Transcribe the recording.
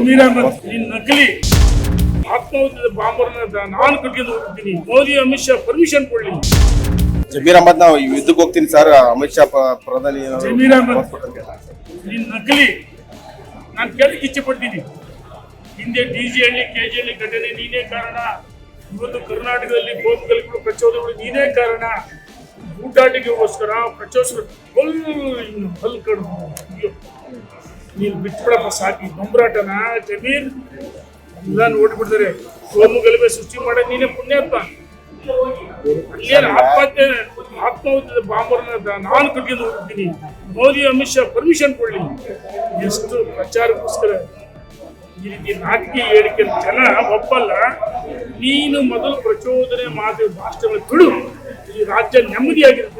ಜಮೀರ್ ಅಹಮದ್ ನಕಲಿ. ಆತ್ಮಹತ್ಯದ ಬಾಂಬರ್ನ ನಾನು ಕಟ್ಕೊಂಡು ಹೋಗ್ತೀನಿ. ಮೋದಿ ಅಮಿತ್ ಶಾ ಪರ್ಮಿಷನ್ ಕೊಡ್ಲಿ. ಜಮೀರ್ ಅಹಮದ್ ನಾವು ಯುದ್ಧಕ್ಕೆ ಹೋಗ್ತೀನಿ ಸರ್. ಅಮಿತ್ ಶಾ ಪ್ರಧಾನಿ ಜಮೀರ್ ಅಹಮದ್. ನೀನ್ ನಕಲಿ. ನಾನು ಕೇಳಕ್ಕೆ ಇಚ್ಛೆ ಪಡ್ತೀನಿ ಹಿಂದೆ D G Halli K G Halli ಘಟನೆ ನೀನೇ ಕಾರಣ. ಇವತ್ತು ಕರ್ನಾಟಕದಲ್ಲಿ ಗೋಪುಗಲ್ಗಳು ಪ್ರಚೋದನೆಗಳು ನೀನೇ ಕಾರಣ. ಊಟಾಟಿಕೆಗೋಸ್ಕರ ಪ್ರಚೋದನೆ. ಫುಲ್ ಇನ್ನು ಕಡು ಅಯ್ಯೋ. ನೀನು ಬಿಟ್ಬಿಡಪ್ಪ ಸಾಕಿ. ನಂಬ್ರಾಟನ ಜಮೀನ್ ಎಲ್ಲ ನೋಡ್ಬಿಡ್ತಾರೆ. ಸೋಮು ಗಲಭೆ ಸೃಷ್ಟಿ ಮಾಡ ನೀನೇ ಪುಣ್ಯಾತ್ಮ. ಅಲ್ಲೇನು ಆತ್ಮಹತ್ಯೆ ಆತ್ಮಹತ್ಯದ ಬಾಂಬರ್ನ ನಾನು ಕಟ್ಕೊಂಡು ಹೋಗ್ತೀನಿ. ಮೋದಿ, ಅಮಿತ್ ಶಾ ಪರ್ಮಿಷನ್ ಕೊಡಲಿ. ಎಷ್ಟು ಪ್ರಚಾರಕ್ಕೋಸ್ಕರ ಈ ರೀತಿ ನಾಟಕೀಯ ಹೇಳಿಕೆ ಜನ ಒಪ್ಪಲ್ಲ. ನೀನು ಮೊದಲು ಪ್ರಚೋದನೆ ಮಾತು ಭಾಷಣಗಳು ಬಿಡು. ಈ ರಾಜ್ಯ ನೆಮ್ಮದಿಯಾಗಿರುತ್ತೆ.